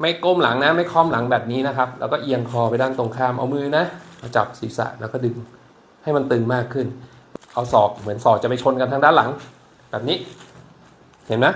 ไม่ก้มหลังนะ ไม่ค้อมหลังแบบนี้นะครับ แล้วก็เอียงคอไปด้านตรงข้ามเอามือนะมาจับศีรษะแล้วก็ดึงให้มันตึงมากขึ้น เอาศอกเหมือนศอกจะไปชนกันทางด้านหลัง แบบนี้ เห็นไหม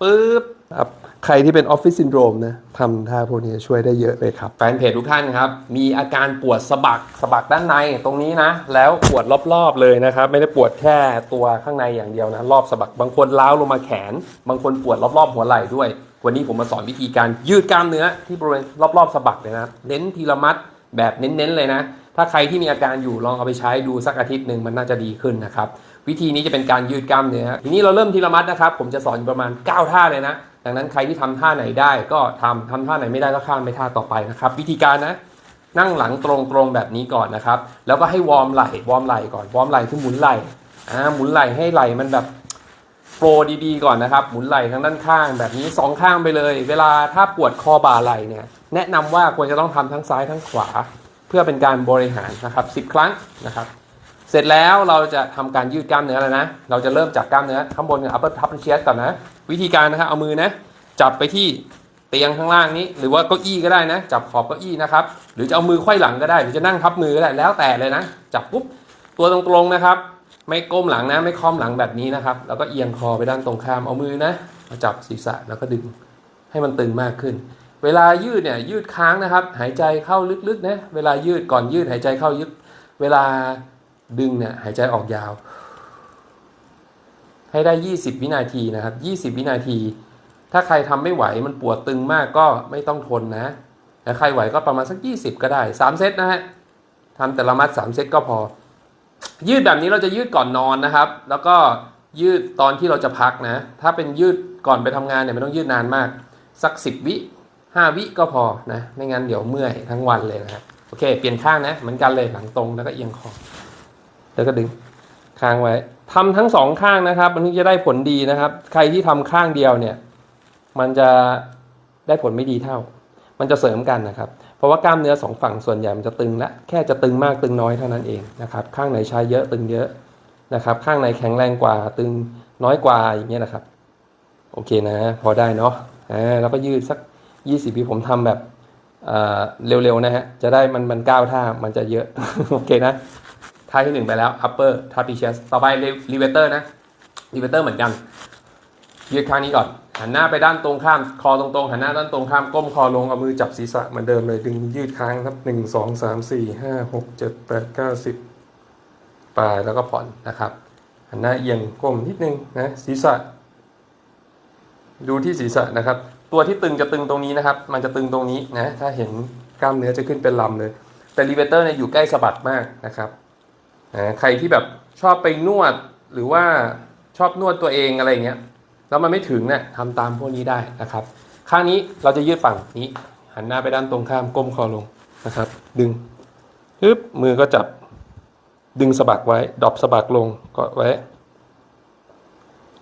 ปึ๊บครับใครที่เป็นออฟฟิศซินโดรมนะทำท่าพวกนี้ช่วยได้เยอะเลยครับ แฟนเพจทุกท่านครับ มีอาการปวดสะบักสะบักด้านในตรงนี้นะ แล้วปวดรอบๆเลยนะครับ ไม่ได้ปวดแค่ตัวข้างในอย่างเดียวนะ รอบสะบักบางคนล้าวลงมาแขน บางคนปวดรอบๆหัวไหล่ด้วย วันนี้ผมมาสอนวิธีการยืดกล้ามเนื้อที่บริเวณรอบๆสะบักเลยนะเน้นทีละมัดแบบเน้นๆเลยนะ ถ้าใครที่มีอาการอยู่ลองเอาไปใช้ดูสักอาทิตย์หนึ่งมันน่าจะดีขึ้นนะครับวิธีนี้จะเป็นการยืดกล้ามเนื้อทีนี้เราเริ่มทีละมัดนะครับ ผมจะสอนประมาณ 9 ท่าเลยนะ ดังนั้นใครที่ทำท่าไหนได้ก็ทำทำท่าไหนไม่ได้ก็ข้ามไปท่าต่อไปนะครับ วิธีการนะนั่งหลังตรงๆแบบนี้ก่อนนะครับ แล้วก็ให้วอร์มไหล่วอร์มไหล่ก่อนวอร์มไหล่คือหมุนไหล่อ่าหมุนไหล่ให้ไหล่มันแบบ โปรดีๆก่อนนะครับ หมุนไหล่ทางด้านข้างแบบนี้สองข้างไปเลย เวลาถ้าปวดคอบ่าไหล่เนี่ย แนะนำว่าควรจะต้องทำทั้งซ้ายทั้งขวา เพื่อเป็นการบริหารนะครับ 10 ครั้งนะครับ เสร็จแล้วเราจะทำการยืดกล้ามเนื้อแล้วนะ เราจะเริ่มจากกล้ามเนื้อข้างบนกับ upper top chest ก่อนนะ วิธีการนะครับ เอามือนะ จับไปที่เตียงข้างล่างนี้ หรือว่าเก้าอี้ก็ได้นะ จับขอบเก้าอี้นะครับ หรือจะเอามือไขว้หลังก็ได้ หรือจะนั่งทับมือก็ได้ แล้วแต่เลยนะ จับปุ๊บ ตัวตรงๆนะครับ ไม่ก้มหลังนะ ไม่ค้อมหลังแบบนี้นะครับ แล้วก็เอียงคอไปด้านตรงข้ามเอามือนะมาจับศีรษะแล้วก็ดึงให้มันตึงมากขึ้น เวลายืดเนี่ยยืดค้างนะครับ หายใจเข้าลึกๆนะเวลายืดก่อนยืดหายใจเข้ายึดเวลาดึงเนี่ยหายใจออกยาว ให้ได้ 20 วินาทีนะครับ 20 วินาที ถ้าใครทำไม่ไหวมันปวดตึงมากก็ไม่ต้องทนนะแต่ใครไหวก็ประมาณสัก 20 ก็ได้ 3 เซตนะฮะทำแต่ละมัด 3 เซตก็พอ ยืดแบบนี้เราจะยืดก่อนนอนนะครับ แล้วก็ยืดตอนที่เราจะพักนะ ถ้าเป็นยืดก่อนไปทำงานเนี่ยไม่ต้องยืดนานมาก สัก10วิ5วิก็พอนะ ไม่งั้นเดี๋ยวเมื่อยทั้งวันเลยนะครับ โอเค เปลี่ยนข้างนะ เหมือนกันเลยหลังตรงแล้วก็เอียงคอ แล้วก็ดึงค้างไว้ทำทั้งสองข้างนะครับ มันถึงจะได้ผลดีนะครับ ใครที่ทำข้างเดียวเนี่ย มันจะได้ผลไม่ดีเท่า มันจะเสริมกันนะครับ เพราะว่ากล้ามเนื้อสองฝั่งส่วนใหญ่มันจะตึงและแค่จะตึงมากตึงน้อยเท่านั้นเองนะครับ ข้างไหนใช้เยอะตึงเยอะนะครับ ข้างไหนแข็งแรงกว่าตึงน้อยกว่าอย่างเงี้ยนะครับ โอเคนะ พอได้เนาะอ่าแล้วก็ยืดสัก 20วิผมทำแบบอ่าเร็วๆนะฮะ จะได้มันมันก้าวท่ามันจะเยอะ โอเคนะท่าที่หนึ่งไปแล้ว upper trapezius ต่อไป levator นะ levator เหมือนกันยืดข้างนี้ก่อน หันหน้าไปด้านตรงข้าม คอตรงๆ หันหน้าด้านตรงข้าม ก้มคอลง เอามือจับศีรษะเหมือนเดิมเลย ดึงยืดค้างครับหนึ่งสองสามสี่ห้าหกเจ็ดแปดเก้าสิบปลายแล้วก็ผ่อนนะครับ หันหน้าเอียงก้มนิดนึงนะศีรษะ ดูที่ศีรษะนะครับ ตัวที่ตึงจะตึงตรงนี้นะครับ มันจะตึงตรงนี้นะ ถ้าเห็นกล้ามเนื้อจะขึ้นเป็นลำเลย แต่ลีเวเตอร์เนี่ยอยู่ใกล้สะบัดมากนะครับอ่าใครที่แบบชอบไปนวดหรือว่าชอบนวดตัวเองอะไรอย่างเงี้ย แล้วมันไม่ถึงเนี่ยทำตามพวกนี้ได้นะครับ ข้างนี้เราจะยืดฝั่งนี้ หันหน้าไปด้านตรงข้ามก้มคอลงนะครับ ดึงฮึบมือก็จับดึงสะบักไว้ ดอปสะบักลงกดไว้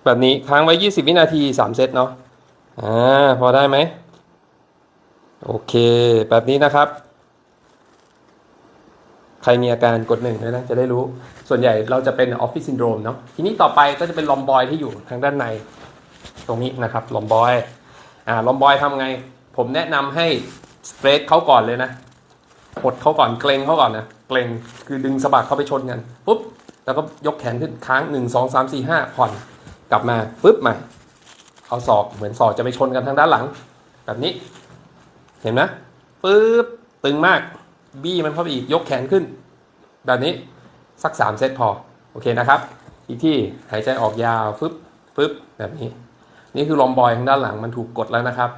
แบบนี้ค้างไว้ 20 วินาที 3 เซตเนาะอ่าพอได้ไหมโอเค แบบนี้นะครับ ใครมีอาการกดหนึ่งเลยนะจะได้รู้ ส่วนใหญ่เราจะเป็นออฟฟิศซินโดรมเนาะทีนี้ต่อไปก็จะเป็นลอมบอยที่อยู่ทางด้านใน ตรงนี้นะครับลอมบอยอ่าลอมบอยทำไง ผมแนะนำให้สเตรทเขาก่อนเลยนะหดเขาก่อนเกรงเขาก่อนนะเกรงคือดึงสะบักเข้าไปชนกันปุ๊บแล้วก็ยกแขนขึ้นค้างหนึ่งสองสามสี่ห้าผ่อนกลับมาปุ๊บใหม่เอาศอกเหมือนศอกจะไปชนกันทางด้านหลัง แบบนี้ เห็นไหมปุ๊บตึงมากบี้มันเข้าไปอีกยกแขนขึ้น แบบนี้สักสามเซตพอ โอเคนะครับ อีกที่หายใจออกยาวฟึบฟึบแบบนี้ นี่คือลอมบอยทางด้านหลังมันถูกกดแล้วนะครับ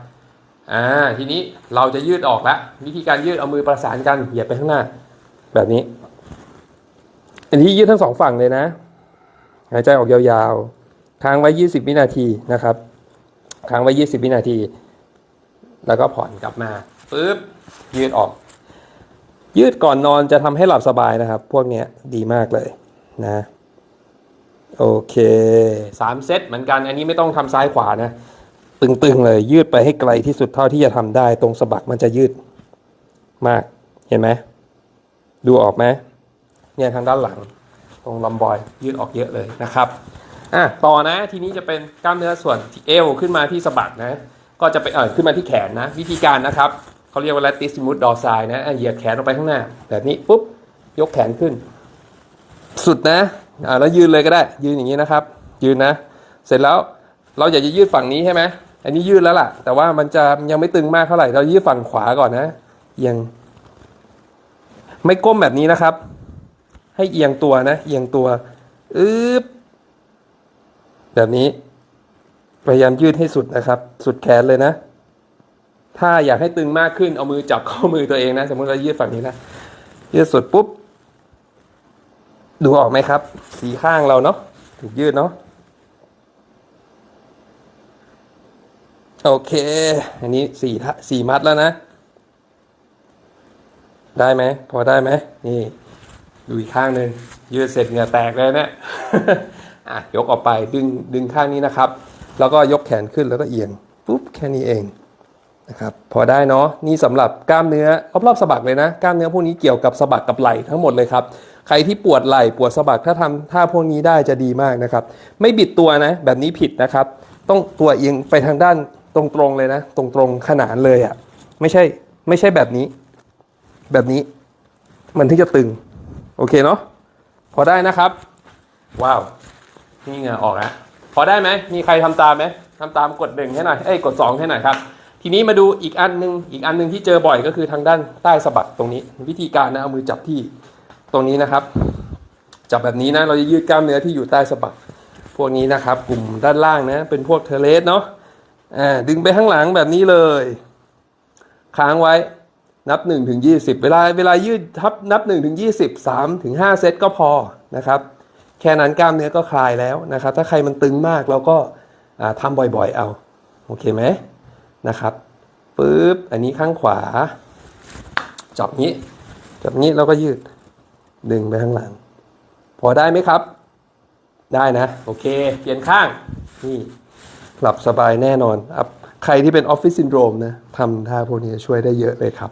อ่าทีนี้เราจะยืดออกแล้ววิธีการยืดเอามือประสานกันเหยียดไปข้างหน้า แบบนี้ อันนี้ยืดทั้งสองฝั่งเลยนะหายใจออกยาวๆค้างไว้ 20 วินาทีนะครับค้างไว้ 20 วินาที แล้วก็ผ่อนกลับมาปึ๊บยืดออก ยืดก่อนนอนจะทำให้หลับสบายนะครับ พวกนี้ดีมากเลยนะ โอเคสามเซตเหมือนกัน อันนี้ไม่ต้องทำซ้ายขวานะ ตึงๆเลย ยืดไปให้ไกลที่สุดเท่าที่จะทำได้ ตรงสะบักมันจะยืดมาก เห็นไหม ดูออกไหมเนี่ยทางด้านหลัง ตรงลำบอยยืดออกเยอะเลยนะครับอะต่อนะทีนี้จะเป็นกล้ามเนื้อส่วนเอวขึ้นมาที่สะบักนะ ก็จะไปเออขึ้นมาที่แขนนะ วิธีการนะครับเขาเรียกว่า latissimus dorsi นะอะเหยียดแขนออกไปข้างหน้า แบบนี้ปุ๊บยกแขนขึ้น สุดนะ อ่าแล้วยืนเลยก็ได้ ยืนอย่างนี้นะครับ ยืนนะ เสร็จแล้วเราอยากจะยืดฝั่งนี้ใช่ไหมอันนี้ยืดแล้วล่ะ แต่ว่ามันจะยังไม่ตึงมากเท่าไหร่ เรายืดฝั่งขวาก่อนนะเอียง ไม่ก้มแบบนี้นะครับ ให้เอียงตัวนะ เอียงตัวอึบแบบนี้ พยายามยืดให้สุดนะครับ สุดแขนเลยนะ ถ้าอยากให้ตึงมากขึ้นเอามือจับข้อมือตัวเองนะ สมมติเรายืดฝั่งนี้นะยืดสุดปุ๊บ ดูออกไหมครับ สีข้างเราเนาะถูกยืดเนาะโอเค อันนี้สี่ทะสี่มัดแล้วนะ ได้ไหม พอได้ไหม นี่ ดูอีกข้างหนึ่งยืดเสร็จเหงื่อแตกเลยเนะอะ ยกออกไปดึงดึงข้างนี้นะครับ แล้วก็ยกแขนขึ้นแล้วก็เอียงปุ๊บแค่นี้เองนะครับ พอได้เนาะ นี่สำหรับกล้ามเนื้อรอบๆสะบักเลยนะ กล้ามเนื้อพวกนี้เกี่ยวกับสะบักกับไหล่ทั้งหมดเลยครับ ใครที่ปวดไหล่ปวดสะบักถ้าทำท่าพวกนี้ได้จะดีมากนะครับ ไม่บิดตัวนะ แบบนี้ผิดนะครับ ต้องตัวเอียงไปทางด้านตรงๆเลยนะ ตรงๆขนานเลยอะ่ะไม่ใช่ไม่ใช่แบบนี้ แบบนี้ มันที่จะตึง โอเคเนาะพอได้นะครับ ว้าวนี่เงื่ออกแล้วพอได้ไหมมีใครทำตามไหมทำตามกดหนึ่งให้หน่อยเอ้ยกดสองให้หน่อยครับทีนี้มาดูอีกอันหนึงอีกอันหนึงที่เจอบ่อยก็คือทางด้านใต้สะบักตรงนี้ วิธีการนะเอามือจับที่ ตรงนี้นะครับ จับแบบนี้นะเราจะยืดกล้ามเนื้อที่อยู่ใต้สะบักพวกนี้นะครับ กลุ่มด้านล่างนะเป็นพวกเทเลสเนาะอ่าดึงไปข้างหลังแบบนี้เลย ค้างไว้นับ1ถึง20 เวลาเวลายืดทับนับ1ถึง20 3ถึง5เซตก็พอนะครับ แค่นั้นกล้ามเนื้อก็คลายแล้วนะครับ ถ้าใครมันตึงมากเราก็ทำบ่อยๆเอา โอเคไหมนะครับปึ๊บอันนี้ข้างขวาจับงี้จับงี้แล้วก็ยืด ดึงไปข้างหลัง พอได้ไหมครับ ได้นะ โอเค เปลี่ยนข้าง นี่หลับสบายแน่นอนครับใครที่เป็นออฟฟิศซินโดรมนะทำท่าพวกนี้ช่วยได้เยอะเลยครับ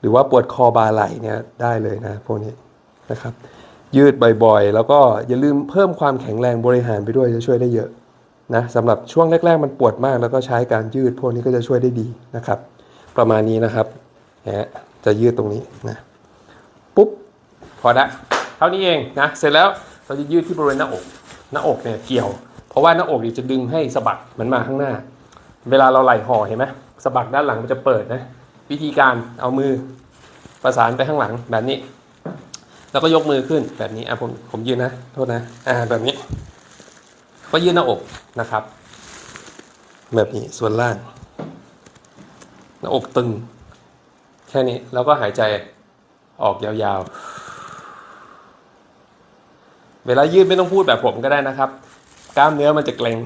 หรือว่าปวดคอบาไหล่เนี่ยได้เลยนะพวกนี้นะครับ ยืดบ่อยๆ แล้วก็อย่าลืมเพิ่มความแข็งแรงบริหารไปด้วยจะช่วยได้เยอะนะสำหรับช่วงแรก ๆ มันปวดมาก แล้วก็ใช้การยืดพวกนี้ก็จะช่วยได้ดีนะครับ ประมาณนี้นะครับจะยืดตรงนี้นะ พอละเท่านี้เองนะเสร็จแล้วเราจะยืดที่บริเวณหน้าอกหน้าอกเนี่ยเกี่ยว เพราะว่าหน้าอกเนี่ยจะดึงให้สะบักมันมาข้างหน้า เวลาเราไหล่ห่อเห็นไหมสะบักด้านหลังมันจะเปิดนะวิธีการเอามือประสานไปข้างหลังแบบนี้ แล้วก็ยกมือขึ้นแบบนี้อะผมผมยืนนะโทษนะอ่าแบบนี้ ก็ยืดหน้าอกนะครับ แบบนี้ส่วนล่างหน้าอกตึง แค่นี้แล้วก็หายใจออกยาวๆ เวลายืดไม่ต้องพูดแบบผมก็ได้นะครับ กล้ามเนื้อมันจะเกร็ง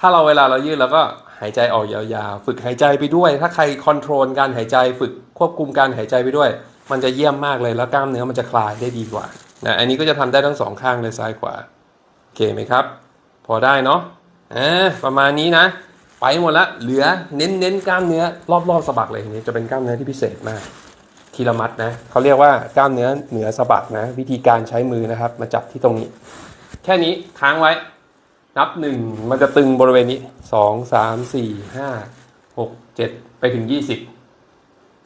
ถ้าเราเวลาเรายืดเราก็หายใจออกยาวๆ ฝึกหายใจไปด้วย ถ้าใครคอนโทรลการหายใจ ฝึกควบคุมการหายใจไปด้วย มันจะเยี่ยมมากเลยแล้วกล้ามเนื้อมันจะคลายได้ดีกว่านะอันนี้ก็จะทำได้ทั้งสองข้างเลยซ้ายขวาโอเคไหมครับ พอได้เนาะอ่าประมาณนี้นะ ไปหมดละเหลือเน้นๆกล้ามเนื้อรอบๆสะบักเลยนี้จะเป็นกล้ามเนื้อที่พิเศษมาก ทีละมัดนะเขาเรียกว่ากล้ามเนื้อเหนือสะบักนะ วิธีการใช้มือนะครับ มาจับที่ตรงนี้ แค่นี้ค้างไว้ นับหนึ่งมันจะตึงบริเวณนี้สองสามสี่ห้าหกเจ็ดไปถึงยี่สิบ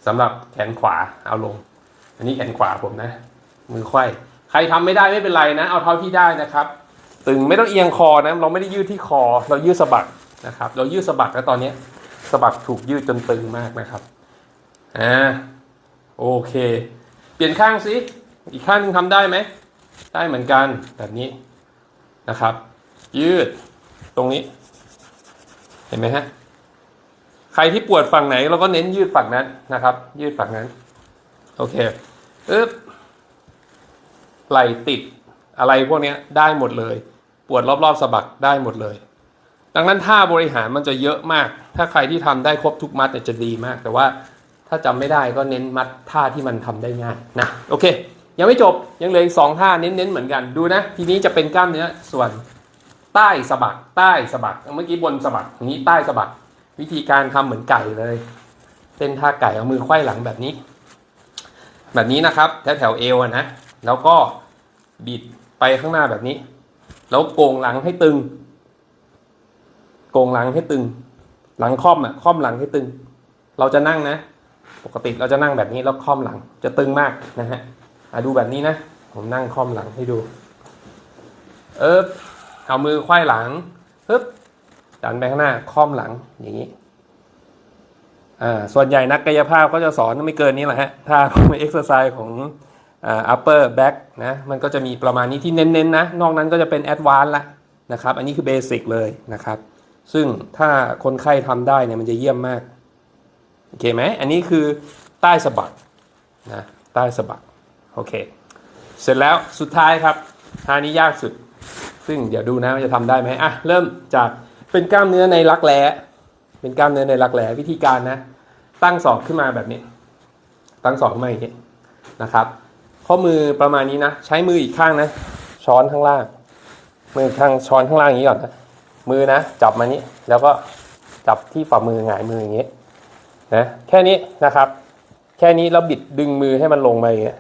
สำหรับแขนขวาเอาลง อันนี้แขนขวาผมนะ มือไขว้ใครทำไม่ได้ไม่เป็นไรนะ เอาเท่าที่ได้นะครับ ตึงไม่ต้องเอียงคอนะ เราไม่ได้ยืดที่คอ เรายืดสะบักนะครับ เรายืดสะบักแล้วตอนนี้สะบักถูกยืดจนตึงมากนะครับอ่า โอเค เปลี่ยนข้างสิอีกข้างนึงทำได้ไหม ได้เหมือนกันแบบนี้นะครับ ยืดตรงนี้ เห็นไหมฮะใครที่ปวดฝั่งไหนเราก็เน้นยืดฝั่งนั้นนะครับ ยืดฝั่งนั้น โอเคอึ๊บไหลติดอะไรพวกนี้ได้หมดเลย ปวดรอบๆสะบักได้หมดเลย ดังนั้นท่าบริหารมันจะเยอะมาก ถ้าใครที่ทำได้ครบทุกมัดเนี่ยจะดีมาก แต่ว่า ถ้าจำไม่ได้ก็เน้นมัดท่าที่มันทำได้ง่ายนะโอเค ยังไม่จบยังเหลืออีกสองท่าเน้นๆเหมือนกันดูนะ ทีนี้จะเป็นกล้ามเนื้อส่วนใต้สะบักใต้สะบักเมื่อกี้บนสะบักอย่างนี้ใต้สะบักวิธีการทำเหมือนไก่เลยเป็นท่าไก่เอามือไขว้หลังแบบนี้ แบบนี้นะครับแถวแถวเอวนะแล้วก็บิดไปข้างหน้าแบบนี้ แล้วโกงหลังให้ตึง โกงหลังให้ตึง หลังค่อมอะค่อมหลังให้ตึง เราจะนั่งนะ ปกติเราจะนั่งแบบนี้แล้วค่อมหลัง จะตึงมากนะฮะดูแบบนี้นะ ผมนั่งค่อมหลังให้ดู เออเอามือควายหลังปึ๊บดันไปข้างหน้าค่อมหลังอย่างนี้อ่าส่วนใหญ่นักกายภาพก็จะสอนไม่เกินนี้แหละฮะถ้าไม่เอ็กซ์ไซส์ของอ่า upper back นะมันก็จะมีประมาณนี้ที่เน้นๆนะนอกนั้นก็จะเป็น advanced ละนะครับ อันนี้คือเบสิกเลยนะครับ ซึ่งถ้าคนไข้ทำได้เนี่ยมันจะเยี่ยมมาก โอเคไหมอันนี้คือใต้สะบักนะใต้สะบักโอเค เสร็จแล้วสุดท้ายครับท่านี้ยากสุด ซึ่งเดี๋ยวดูนะว่าจะทำได้ไหมอะเริ่มจากเป็นกล้ามเนื้อในรักแร้เป็นกล้ามเนื้อในรักแร้วิธีการนะ ตั้งศอกขึ้นมาแบบนี้ ตั้งศอกขึ้นมาอย่างนี้นะครับ ข้อมือประมาณนี้นะ ใช้มืออีกข้างนะ ช้อนข้างล่าง มือข้างช้อนข้างล่างอย่างนี้ก่อนนะมือนะ จับมานี้แล้วก็จับที่ฝ่ามือหงายมืออย่างนี้ นะแค่นี้นะครับ แค่นี้แล้วบิดดึงมือให้มันลงไปอย่างเงี้ย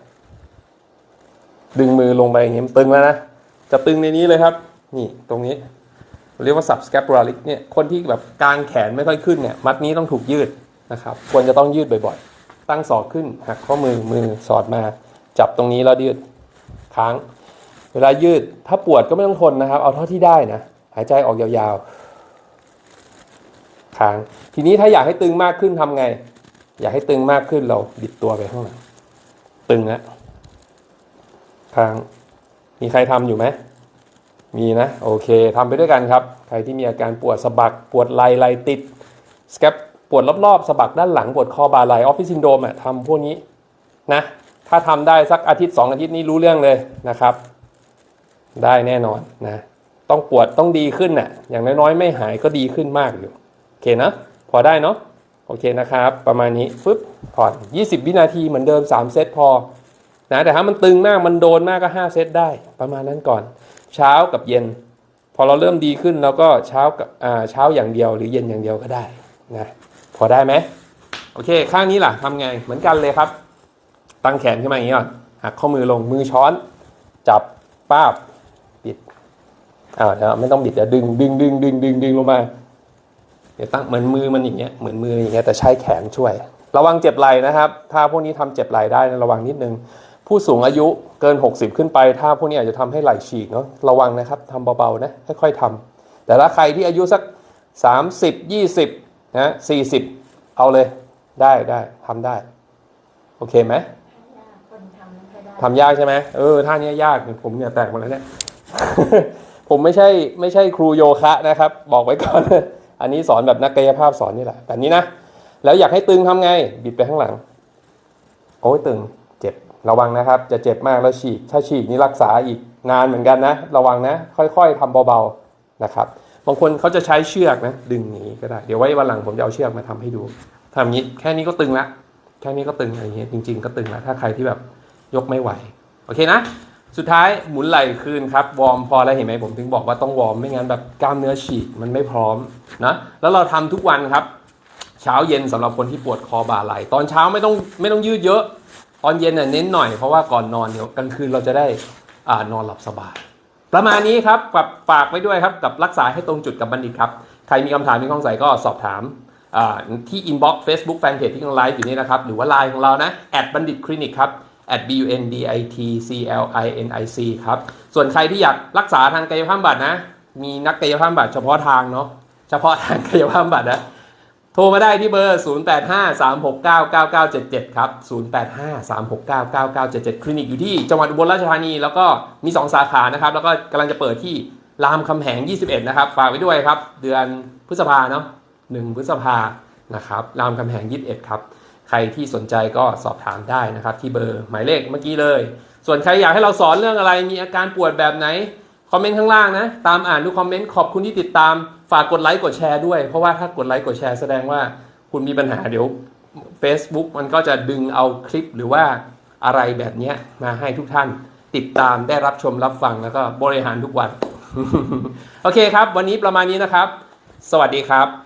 ดึงมือลงไปอย่างเงี้ยมันตึงแล้วนะจะตึงในนี้เลยครับ นี่ตรงนี้เรียกว่า subscapularis เนี่ยคนที่แบบกางแขนไม่ค่อยขึ้นเนี่ยมัดนี้ต้องถูกยืดนะครับ ควรจะต้องยืดบ่อยๆ ตั้งศอกขึ้นหักข้อมือมือสอดมา จับตรงนี้แล้วยืดค้าง เวลายืดถ้าปวดก็ไม่ต้องทนนะครับ เอาเท่าที่ได้นะ หายใจออกยาวๆ ค้าง ทีนี้ถ้าอยากให้ตึงมากขึ้นทำไง อยากให้ตึงมากขึ้นเราบิดตัวไปข้างหลังตึงแล้วค้าง มีใครทำอยู่ไหมมีนะ โอเคทำไปด้วยกันครับ ใครที่มีอาการปวดสะบักปวดไหล่ไหล่ติดสแคปปวดรอบๆสะบักด้านหลังปวดคอบ่าไหลออฟฟิศซินโดมอะทำพวกนี้นะถ้าทำได้สักอาทิตย์สองอาทิตย์นี้รู้เรื่องเลยนะครับ ได้แน่นอนนะ ต้องปวดต้องดีขึ้นน่ะอย่างน้อยๆ ไม่หายก็ดีขึ้นมากอยู่ เคนะ พอได้เนาะโอเคนะครับ ประมาณนี้ฟึบผ่อน 20 วินาทีเหมือนเดิม 3 เซตพอนะแต่ถ้ามันตึงมากมันโดนมากก็ 5 เซตได้ ประมาณนั้นก่อน เช้ากับเย็น พอเราเริ่มดีขึ้นเราก็เช้ากับอ่าเช้าอย่างเดียวหรือเย็นอย่างเดียวก็ได้นะพอได้ไหมโอเค ข้างนี้ล่ะทำไงเหมือนกันเลยครับ ตั้งแขนขึ้นมาอย่างนี้ก่อนหักข้อมือลงมือช้อน จับป้าบบิดอ่าเดี๋ยวไม่ต้องบิดเดี๋ยวดึงดึงดึงดึงดึงดึงลงมา เดี๋ยวตั้งเหมือนมือมันอย่างเงี้ยเหมือนมืออย่างเงี้ยแต่ใช้แขนช่วย ระวังเจ็บไหล่นะครับ ถ้าพวกนี้ทำเจ็บไหล่ได้นะระวังนิดนึง ผู้สูงอายุเกิน 60 ขึ้นไป ถ้าพวกนี้อาจจะทำให้ไหล่ฉีกเนาะระวังนะครับทำเบาๆนะค่อยๆทำแต่ถ้าใครที่อายุสัก 30 20นะ40 เอาเลยได้ได้ทำได้ โอเคไหมคนทำไม่ค่อยได้ทำยากใช่ไหมเออท่านี้ยากผมเนี่ยแตกหมดแล้วเนี่ยผมไม่ใช่ไม่ใช่ครูโยคะนะครับ บอกไว้ก่อน อันนี้สอนแบบนักกายภาพสอนนี่แหละแบบนี้นะ แล้วอยากให้ตึงทำไง บิดไปข้างหลัง โอ้ยตึง เจ็บ ระวังนะครับ จะเจ็บมากแล้วฉีก ถ้าฉีกนี่รักษาอีกนานเหมือนกันนะ ระวังนะ ค่อยๆทำเบาๆนะครับ บางคนเขาจะใช้เชือกนะ ดึงอย่างนี้ก็ได้ เดี๋ยวไว้วันหลังผมจะเอาเชือกมาทำให้ดูทำนี้ แค่นี้ก็ตึงละ แค่นี้ก็ตึงอะไรอย่างเงี้ย จริง ๆ ก็ตึงละ ถ้าใครที่แบบยกไม่ไหว โอเคนะ สุดท้ายหมุนไหล่คืนครับวอร์มพอแล้วเห็นไหมผมถึงบอกว่าต้องวอร์มไม่งั้นแบบกล้ามเนื้อฉีกมันไม่พร้อมนะแล้วเราทำทุกวันครับ เช้าเย็นสำหรับคนที่ปวดคอบ่าไหล่ตอนเช้าไม่ต้องไม่ต้องยืดเยอะ ตอนเย็นน่ะเน้นหน่อยเพราะว่าก่อนนอนเดี๋ยวกลางคืนเราจะได้อ่านอนหลับสบาย ประมาณนี้ครับฝากฝากไว้ด้วยครับกับรักษาให้ตรงจุดกับบัณฑิตครับใครมีคำถามมีข้อสงสัยก็สอบถามที่ inbox Facebook Fanpage ที่กำลังไลฟ์อยู่นี่นะครับหรือว่า Line ของเรานะบัณฑิตคลินิกครับ at b u n d i t c l i n i c ครับ ส่วนใครที่อยากรักษาทางกายภาพบำบัดนะ มีนักกายภาพบำบัดเฉพาะทางเนาะ เฉพาะทางกายภาพบำบัดนะ โทรมาได้ที่เบอร์ 0853699977 ครับ 0853699977 คลินิกอยู่ที่จังหวัดอุบลราชธานี แล้วก็มี 2 สาขานะครับ แล้วก็กำลังจะเปิดที่รามคำแหง 21 นะครับ ฝากไว้ด้วยครับ เดือนพฤษภาเนาะ1พฤษภานะครับ รามคำแหง 21 ครับ ใครที่สนใจก็สอบถามได้นะครับที่เบอร์หมายเลขเมื่อกี้เลย ส่วนใครอยากให้เราสอนเรื่องอะไรมีอาการปวดแบบไหนคอมเมนต์ข้างล่างนะ ตามอ่านทุกคอมเมนต์ขอบคุณที่ติดตามฝากกดไลค์กดแชร์ด้วย เพราะว่าถ้ากดไลค์กดแชร์แสดงว่าคุณมีปัญหาเดี๋ยว Facebook มันก็จะดึงเอาคลิปหรือว่าอะไรแบบนี้มาให้ทุกท่านติดตามได้รับชมรับฟังแล้วก็บริหารทุกวัน โอเคครับ วันนี้ประมาณนี้นะครับ สวัสดีครับ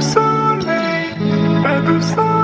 soleil, pas de soleil.